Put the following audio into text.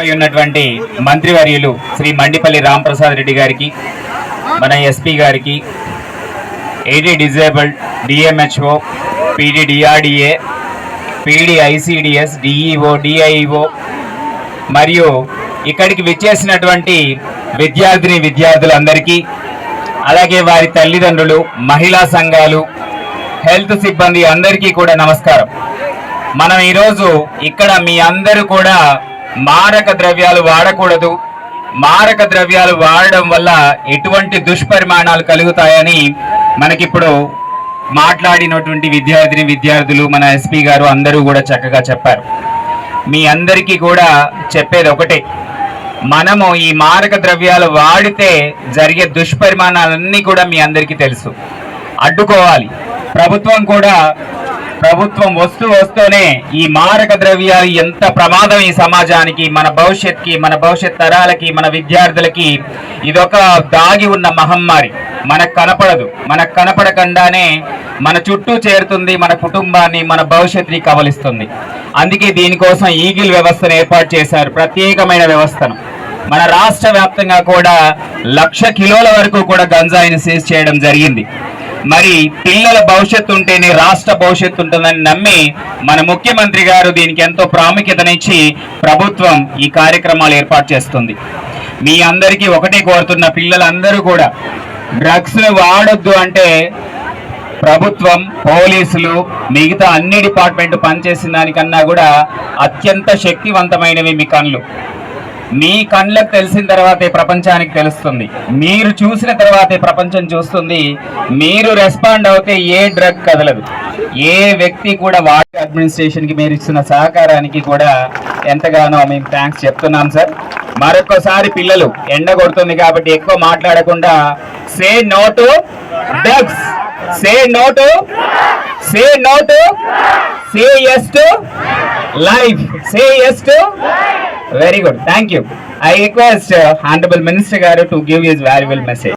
పై ఉన్నటువంటి మంత్రివర్యులు శ్రీ మండిపల్లి రాంప్రసాద్ రెడ్డి గారికి మన ఎస్పీ గారికి AD disabled DMHO PD DRDA PD ICDS DEO DIO మరియు ఇక్కడికి విచ్చేసినటువంటి విద్యార్థిని విద్యార్థులందరికీ అలాగే వారి తల్లిదండ్రులు మహిళా సంఘాలు హెల్త్ సిబ్బంది అందరికీ కూడా నమస్కారం. మనం ఈరోజు ఇక్కడ మీ అందరూ కూడా మారక ద్రవ్యాలు వాడకూడదు. మారక ద్రవ్యాలు వాడడం వల్ల ఎటువంటి దుష్పరిమాణాలు కలుగుతాయని మనకిప్పుడు మాట్లాడినటువంటి విద్యార్థిని విద్యార్థులు మన ఎస్పీ గారు అందరూ కూడా చక్కగా చెప్పారు. మీ అందరికీ కూడా చెప్పేది ఒకటే. మనము ఈ మారక ద్రవ్యాలు వాడితే జరిగే దుష్పరిమాణాలన్నీ కూడా మీ అందరికీ తెలుసు. అడ్డుకోవాలి. ప్రభుత్వం కూడా ప్రభుత్వం వస్తూ వస్తూనే ఈ మారక ద్రవ్యాలు ఎంత ప్రమాదం ఈ సమాజానికి మన భవిష్యత్కి మన భవిష్యత్ తరాలకి మన విద్యార్థులకి. ఇదొక దాగి ఉన్న మహమ్మారి. మనకు కనపడదు. మనకు కనపడకుండానే మన చుట్టూ చేరుతుంది మన కుటుంబాన్ని మన భవిష్యత్తుని కవలిస్తుంది అందుకే దీనికోసం ఈగిల్ వ్యవస్థను ఏర్పాటు చేశారు. ప్రత్యేకమైన వ్యవస్థను. మన రాష్ట్ర వ్యాప్తంగా కూడా లక్ష కిలోల వరకు కూడా గంజాయిని సీజ్ చేయడం జరిగింది. మరి పిల్లల భవిష్యత్తు ఉంటేనే రాష్ట్ర భవిష్యత్తు ఉంటుందని నమ్మి మన ముఖ్యమంత్రి గారు దీనికి ఎంతో ప్రాముఖ్యతనిచ్చి ప్రభుత్వం ఈ కార్యక్రమాలు ఏర్పాటు చేస్తుంది. మీ అందరికీ ఒకటే కోరుతున్న పిల్లలందరూ కూడా డ్రగ్స్ను వాడొద్దు అంటే ప్రభుత్వం పోలీసులు మిగతా అన్ని డిపార్ట్మెంట్ పనిచేసిన దానికన్నా కూడా అత్యంత శక్తివంతమైనవి మీ కళ్ళు. మీ కళ్ళకు తెలిసిన తర్వాతే ప్రపంచానికి తెలుస్తుంది. మీరు చూసిన తర్వాతే ప్రపంచం చూస్తుంది. మీరు రెస్పాండ్ అవుతే ఏ డ్రగ్ కదలదు. ఏ వ్యక్తి కూడా వాటి అడ్మినిస్ట్రేషన్కి మీరు ఇచ్చిన సహకారానికి కూడా ఎంతగానో మేము థ్యాంక్స్ చెప్తున్నాం సార్ మరొకసారి పిల్లలు ఎండ కొడుతుంది కాబట్టి ఎక్కువ మాట్లాడకుండా say no to drugs say no to say no to say yes to life say yes to very good thank you I request honourable minister గారు to give his valuable message